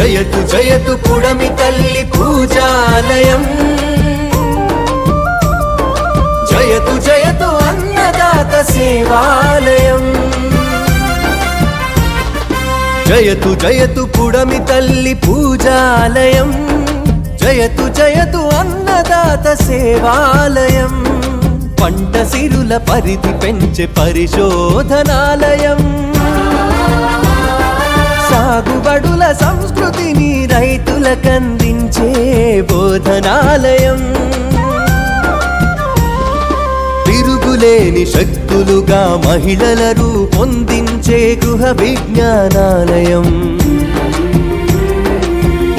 జయతు జయతు పుడమి తల్లి పూజాలయం. జయతు జయతు అన్నదాత సేవాలయం. జయతు జయతు పుడమి తల్లి పూజాలయం. జయతు జయతు అన్నదాత సేవాలయం. పంట సిరుల పరిధి పెంచే పరిశోధనాలయం. సంస్కృతిని రైతులకందించే బోధనాలయం. తిరుగులేని శక్తులుగా మహిళల రూపొందించే గృహ విజ్ఞానాలయం.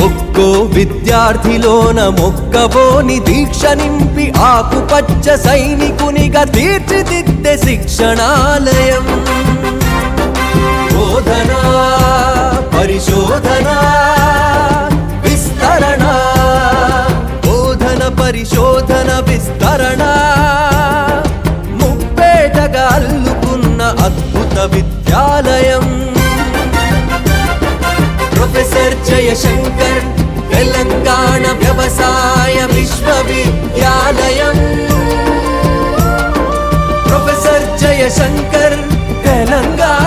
ఒక్కో విద్యార్థిలోన మొక్కబోని దీక్ష నింపి ఆకుపచ్చ సైనికునిగా తీర్చిదిద్దే శిక్షణాలయం. బోధనా పరిశోధన విస్తరణ బోధన పరిశోధన విస్తరణ. ముప్పేటగా అల్లుకున్న అద్భుత విద్యాలయం. ప్రొఫెసర్ జయశంకర్ తెలంగాణ వ్యవసాయ విశ్వవిద్యాలయం. ప్రొఫెసర్ జయశంకర్ తెలంగాణ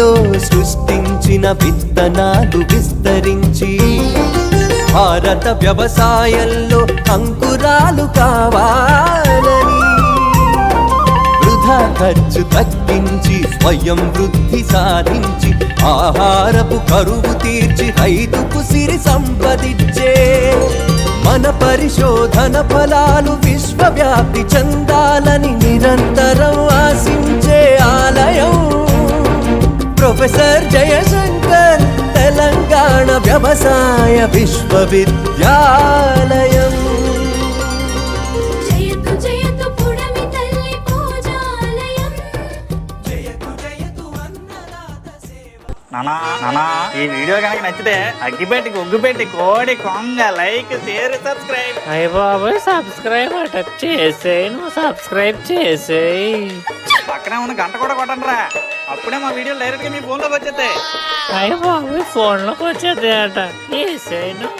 మట్టిలో సృష్టించిన విత్తనాలు విస్తరించి భారత వ్యవసాయంలో అంకురాలు కావాలని వృధా ఖర్చు తగ్గించి స్వయం వృద్ధి సాధించి ఆహారపు కరువు తీర్చి రైతుకు సిరి సంపదించే మన పరిశోధన ఫలాలు విశ్వవ్యాప్తి చెందాలని నిరంతరం ప్రొఫెసర్ జయశంకర్ తెలంగాణ వ్యవసాయ విశ్వవిద్యాలయం. జయతు జయతు పుడమి తల్లి పూజాలయం నానా నానా ఈ వీడియో కనుక నచ్చితే అగ్గిపెట్టి ఒగ్గుపెట్టి కోడి కొంగ లైక్ షేర్ సబ్స్క్రైబ్. అయ్య బాబోయ్ సబ్స్క్రైబ్ అట చేసేయి నువ్వు సబ్స్క్రైబ్ చేసేయి. పక్కనే ఉన్న గంట కూడా కొట్టండి రా అప్పుడే మా వీడియో డైరెక్ట్గా మీ ఫోన్లోకి వచ్చేస్తాయి. అయ్య బాబోయ్ ఫోన్లోకి వచ్చేది అట చేసేయి నువ్వు